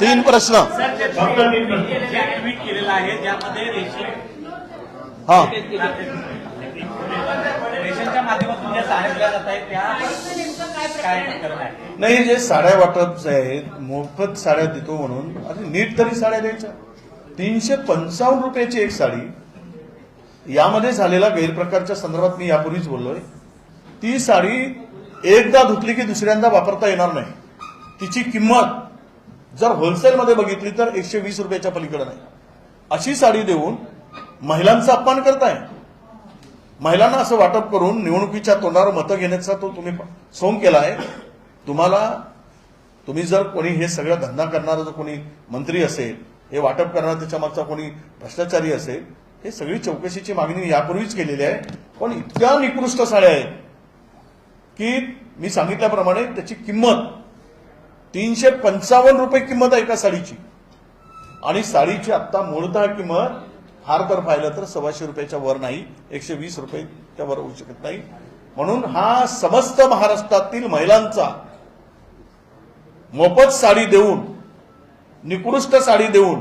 तीन प्रश्न. हा. नाही जे साड्या वाटप आहेत मोफत साड्या देतो म्हणून अरे नीट तरी साड्या द्यायच्या. तीनशे पंचावन्न रुपयाची एक साडी यामध्ये झालेला गैरप्रकारच्या संदर्भात मी यापूर्वीच बोललोय. ती साडी एकदा धुतली की दुसऱ्यांदा वापरता येणार नाही. तिची किंमत जर होलसेलमध्ये बघितली तर एकशे वीस रुपयाच्या पलीकडे नाही. अशी साडी देऊन महिलांचा अपमान करताय. महिलांना असं वाटप करून निवडणुकीच्या तोंडावर मतं घेण्याचा तो तुम्ही सोंग केला आहे तुम्हाला तुम्ही जर कोणी हे सगळं धंदा करणारा जर कोणी मंत्री असेल हे वाटप करणारा त्याच्यामागचा कोणी भ्रष्टाचारी असेल हे सगळी चौकशीची मागणी यापूर्वीच केलेली आहे. पण इतक्या निकृष्ट साड्या आहेत की मी सांगितल्याप्रमाणे त्याची किंमत तीनशे पंचावन्न रुपये किंमत आहे एका साडीची. आणि साडीची आत्ता मूळतः किंमत फार तर पाहिलं तर सव्वाशे रुपयाच्या वर नाही एकशे वीस रुपये त्यावर होऊ शकत नाही. म्हणून हा समस्त महाराष्ट्रातील महिलांचा मोफत साडी देऊन निकृष्ट साडी देऊन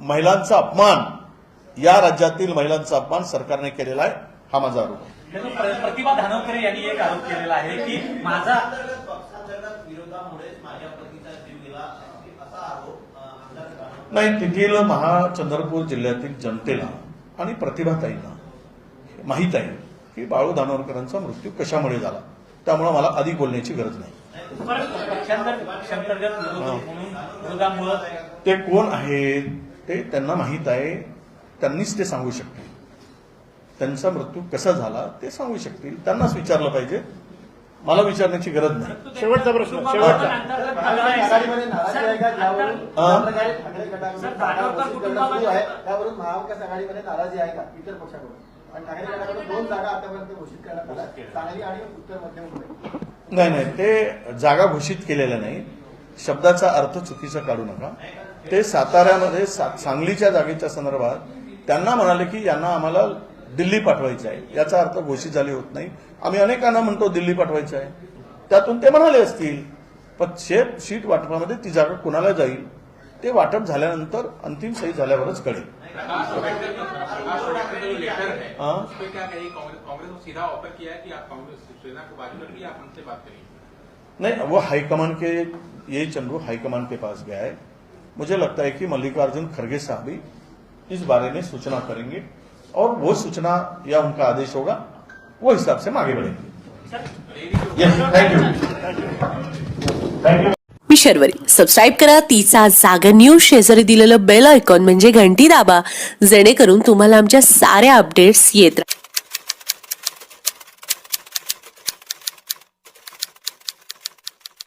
महिलांचा अपमान या राज्यातील महिलांचा अपमान सरकारने केलेला आहे हा माझा आरोप प्रतिभा धानवकरे यांनी एक आरोप केलेला आहे की माझा विरोधामुळेच माझ्या पतीचा जीव गेला असा आरोप आमदार नाही तेथील महाचंद्रपूर जिल्ह्यातील जनतेला आणि प्रतिभाताईंना माहीत आहे की बाळू धानोरकरांचा मृत्यू कशामुळे झाला? त्यामुळे मला अधिक बोलण्याची गरज नाही. ते कोण आहेत ते त्यांना माहीत आहे. त्यांनीच ते सांगू शकतील. त्यांचा मृत्यू कसा झाला ते सांगू शकतील. त्यांनाच विचारलं पाहिजे. मला विचारण्याची गरज नाही. शेवटचा प्रश्न, शेवटचा. हा? नाही नाही. ते जागा घोषित केलेल्या नाही. शब्दाचा अर्थ चुकीचा काढू नका. ते साताऱ्यामध्ये सा- सांगलीच्या जागेच्या संदर्भात त्यांना म्हणाले की यांना आम्हाला दिल्ली पाठवायचं आहे. याचा अर्थ घोषित झाली होत नाही. आम्ही अनेकांना म्हणतो दिल्ली पाठवायचं आहे. त्यातून ते म्हणाले असतील पण शेत शीट वाटपामध्ये ती जागा कुणाला जाईल? ते वाटप झाल्यानंतर अंतिम सही झाल्यावरच कळेल. है? हाँ। है नहीं वो हाईकमान के ये चंद्रू हाईकमान के पास गया है। मुझे लगता है कि मल्लिकार्जुन खड़गे साहब भी इस बारे में सूचना करेंगे। और वो सूचना या उनका आदेश होगा वो हिसाब से हम आगे बढ़ेंगे। मी शर्वरी. सबस्क्राईब करा तिचा जागा न्यूज शेजारी दिलेलं बेल आयकॉन म्हणजे घंटी दाबा. जेणेकरून तुम्हाला आमच्या साऱ्या अपडेट्स येत राहतील